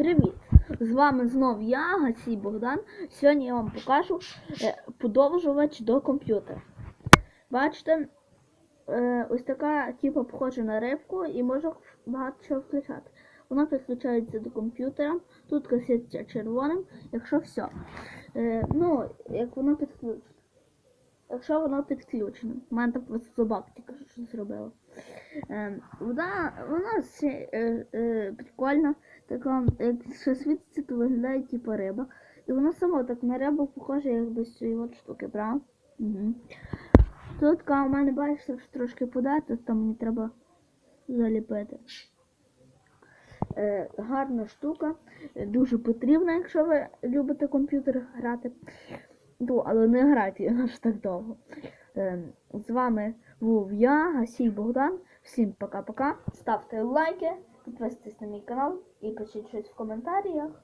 Привіт! З вами знов я, Гасій Богдан. Сьогодні я вам покажу е, подовжувач до комп'ютера. Бачите, е, ось така типу похожа на рибку і може багато чого включати. Вона підключається до комп'ютера, тут каситься червоним, якщо все. Ну, як воно підключено. Якщо воно підключено. У мене так просто собака тільки що зробила. Е, вона вона прикольна, така, якщо світиться, то виглядає типу риба. І вона сама так на рибу похожа, як до цієї от штуки, правда? Угу. Тут у мене бачите, що трошки подати, там мені треба заліпити. Е, гарна штука, е, дуже потрібна, якщо ви любите комп'ютер грати. Ну, але не грайте аж так довго. Е, з вами був я, Гасій Богдан. Всім пока-пока. Ставте лайки, підписуйтесь на мій канал і пишіть щось в коментарях.